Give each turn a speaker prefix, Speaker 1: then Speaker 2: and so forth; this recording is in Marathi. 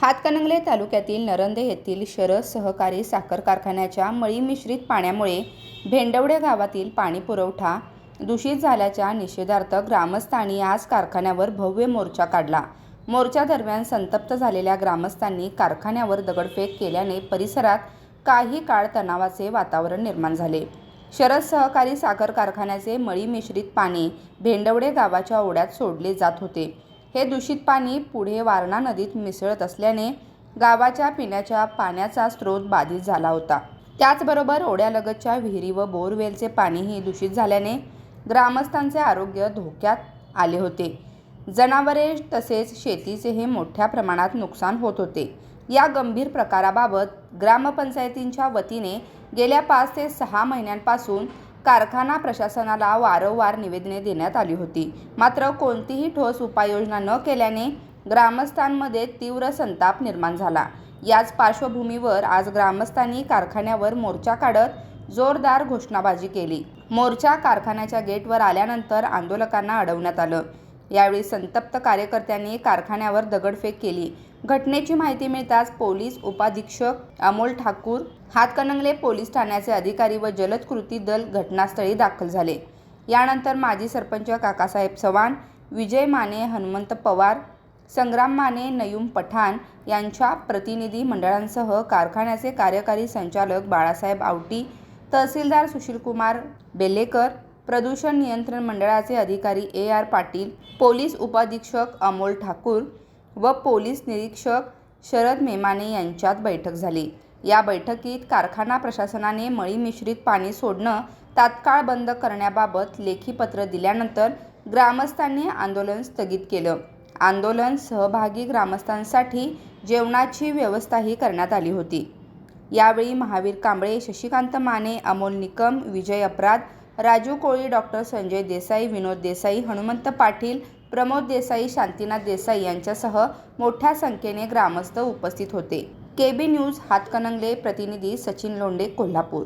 Speaker 1: हातकणंगले तालुक्यातील नरंदे येथील शरद सहकारी साखर कारखान्याच्या मळी मिश्रित पाण्यामुळे भेंडवडे गावातील पाणी पुरवठा दूषित झाल्याच्या निषेधार्थ ग्रामस्थांनी आज कारखान्यावर भव्य मोर्चा काढला. मोर्चा दरम्यान संतप्त झालेल्या ग्रामस्थांनी कारखान्यावर दगडफेक केल्याने परिसरात काही काळ तणावाचे वातावरण निर्माण झाले. शरद सहकारी साखर कारखान्याचे मळी मिश्रित पाणी भेंडवडे गावाच्या ओढ्यात सोडले जात होते. हे दूषित पाणी पुढे वारणा नदीत मिसळत असल्याने गावाच्या पिण्याच्या पाण्याचा स्रोत बाधित झाला होता. त्याचबरोबर ओढ्यालगतच्या विहिरी व बोरवेलचे पाणीही दूषित झाल्याने ग्रामस्थांचे आरोग्य धोक्यात आले होते. जनावरे तसेच शेतीचे हे मोठ्या प्रमाणात नुकसान होत होते. या गंभीर प्रकाराबाबत ग्रामपंचायतींच्या वतीने गेल्या पाच ते सहा महिन्यांपासून कारखाना प्रशासनाला वारंवार निवेदने देण्यात आली होती. मात्र कोणतीही ठोस उपाययोजना न केल्याने ग्रामस्थांमध्ये तीव्र संताप निर्माण झाला. याच पार्श्वभूमीवर आज ग्रामस्थांनी कारखान्यावर मोर्चा काढत जोरदार घोषणाबाजी केली. मोर्चा कारखान्याच्या गेटवर आल्यानंतर आंदोलकांना अडवण्यात आलं. यावेळी संतप्त कार्यकर्त्यांनी कारखान्यावर दगडफेक केली. घटनेची माहिती मिळताच पोलीस उपाधीक्षक अमोल ठाकूर हातकणंगले पोलीस ठाण्याचे अधिकारी व जलद कृती दल घटनास्थळी दाखल झाले. यानंतर माजी सरपंच काकासाहेब चव्हाण विजय माने हनुमंत पवार संग्राम माने नयूम पठाण यांच्या प्रतिनिधी मंडळांसह कारखान्याचे कार्यकारी संचालक बाळासाहेब आवटी तहसीलदार सुशीलकुमार बेलेकर प्रदूषण नियंत्रण मंडळाचे अधिकारी ए आर पाटील पोलीस उपाधीक्षक अमोल ठाकूर व पोलीस निरीक्षक शरद मेमाने यांच्यात बैठक झाली. या बैठकीत कारखाना प्रशासनाने मळी मिश्रित पाणी सोडणं तात्काळ बंद करण्याबाबत लेखी पत्र दिल्यानंतर ग्रामस्थांनी आंदोलन स्थगित केलं. आंदोलन सहभागी ग्रामस्थांसाठी जेवणाची व्यवस्थाही करण्यात आली होती. यावेळी महावीर कांबळे शशिकांत माने अमोल निकम विजय अपराध राजू कोळी डॉक्टर संजय देसाई विनोद देसाई हनुमंत पाटील प्रमोद देसाई शांतीनाथ देसाई यांच्यासह मोठ्या संख्येने ग्रामस्थ उपस्थित होते. केबी न्यूज हातकणंगले प्रतिनिधी सचिन लोंडे कोल्हापूर.